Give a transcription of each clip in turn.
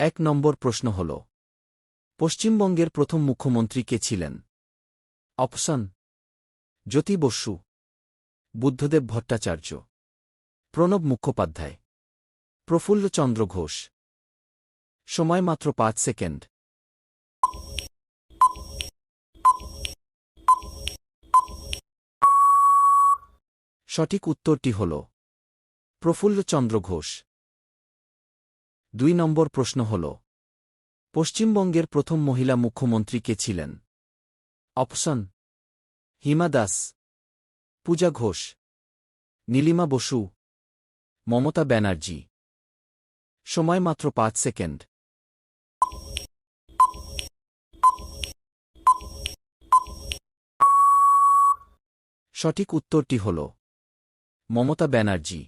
এক নম্বর প্রশ্ন হল, পশ্চিমবঙ্গের প্রথম মুখ্যমন্ত্রী কে ছিলেন? অপশন, জ্যোতি বসু, বুদ্ধদেব ভট্টাচার্য, প্রণব মুখোপাধ্যায় প্রফুল্লচন্দ্র ঘোষ। সময় মাত্র পাঁচ সেকেন্ড। সঠিক উত্তরটি হল প্রফুল্লচন্দ্র ঘোষ। দুই নম্বর প্রশ্ন হল, পশ্চিমবঙ্গের প্রথম মহিলা মুখ্যমন্ত্রী কে ছিলেন? অপশন, হিমা দাস, পূজা ঘোষ, নীলিমা বসু, মমতা ব্যানার্জি। সময় মাত্র পাঁচ সেকেন্ড। সঠিক উত্তরটি হল, মমতা ব্যানার্জি।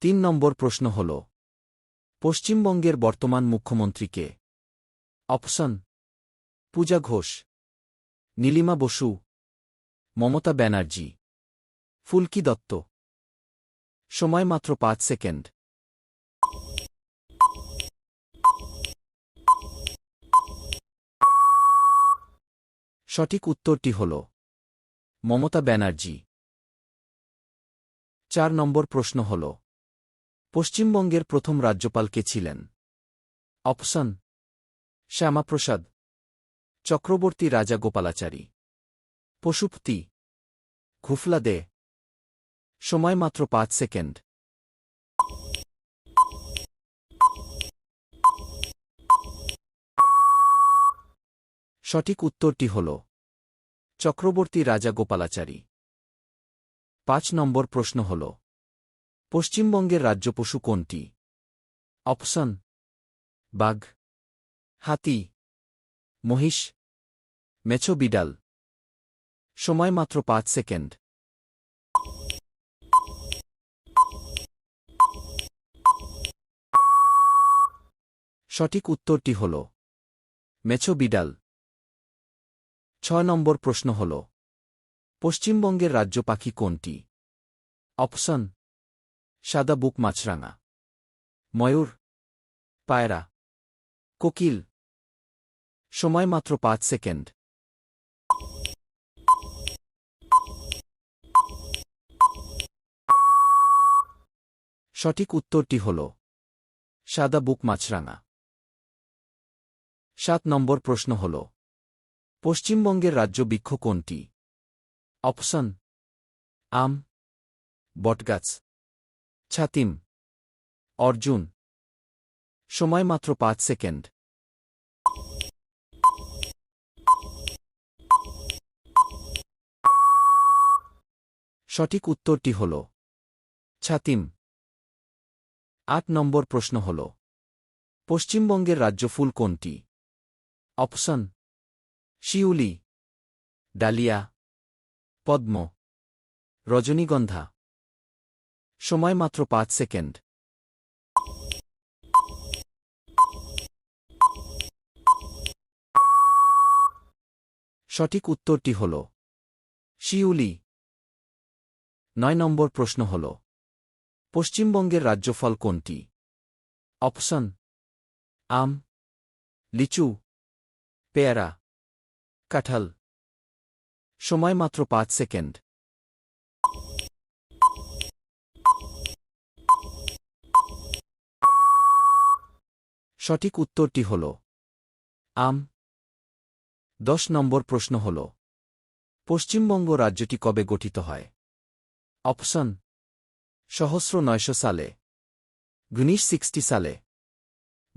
তিন নম্বর প্রশ্ন হল পশ্চিমবঙ্গের বর্তমান মুখ্যমন্ত্রীকে অপশন, পূজা ঘোষ, নীলিমা বসু, মমতা ব্যানার্জি। ফুলকি দত্ত। সময় মাত্র পাঁচ সেকেন্ড। সঠিক উত্তরটি হল, মমতা ব্যানার্জি। চার নম্বর প্রশ্ন হল পশ্চিমবঙ্গের প্রথম রাজ্যপাল কে ছিলেন? অপশন, শ্যামাপ্রসাদ, চক্রবর্তী রাজা গোপালাচারী পশুপতি, ঘুফলা দে। সময় মাত্র পাঁচ সেকেন্ড। সঠিক উত্তরটি হল, চক্রবর্তী রাজা গোপালাচারী পাঁচ নম্বর প্রশ্ন হল পশ্চিমবঙ্গের রাজ্য পশু কোনটি? অপশন, বাঘ, হাতি, মহিষ, মেছো বিডাল। সময় মাত্র পাঁচ সেকেন্ড। সঠিক উত্তরটি হল, মেছো বিডাল। ছয় নম্বর প্রশ্ন হল, পশ্চিমবঙ্গের রাজ্য পাখি কোনটি? অপশন সাদা বুক মাছরাঙা। ময়ূর। পায়রা। কোকিল। সময় মাত্র পাঁচ সেকেন্ড। সঠিক উত্তরটি হল, সাদা বুক মাছরাঙা। সাত নম্বর প্রশ্ন হল, পশ্চিমবঙ্গের রাজ্য বৃক্ষ কোনটি? অপশন, আম, বটগাছ। ছাতিম। অর্জুন। সময় মাত্র পাঁচ সেকেন্ড। সঠিক উত্তরটি হল, ছাতিম। আট নম্বর প্রশ্ন হল, পশ্চিমবঙ্গের রাজ্য ফুল কোনটি? অপশন, শিউলি, ডালিয়া, পদ্ম, রজনীগন্ধা। সময় মাত্র পাঁচ সেকেন্ড। সঠিক উত্তরটি হল, শিউলি। নয় নম্বর প্রশ্ন হল, পশ্চিমবঙ্গের রাজ্যফল কোনটি? অপশন, আম, লিচু, পেয়ারা, কাঁঠাল। সময় মাত্র পাঁচ সেকেন্ড। সঠিক উত্তরটি হল, আম। দশ নম্বর প্রশ্ন হল, পশ্চিমবঙ্গ রাজ্যটি কবে গঠিত হয়? অপশন, সহস্র নয়শো সালে, গুনিশ সিক্সটি সালে,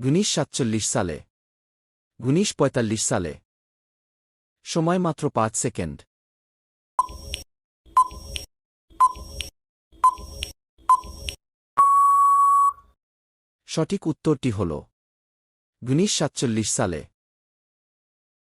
গুনিশ সাতচল্লিশ সালে, গুনিশ পঁয়তাল্লিশ সালে। সময় মাত্র পাঁচ সেকেন্ড। সঠিক উত্তরটি হল গুনিশ সাতচল্লিশ সালে।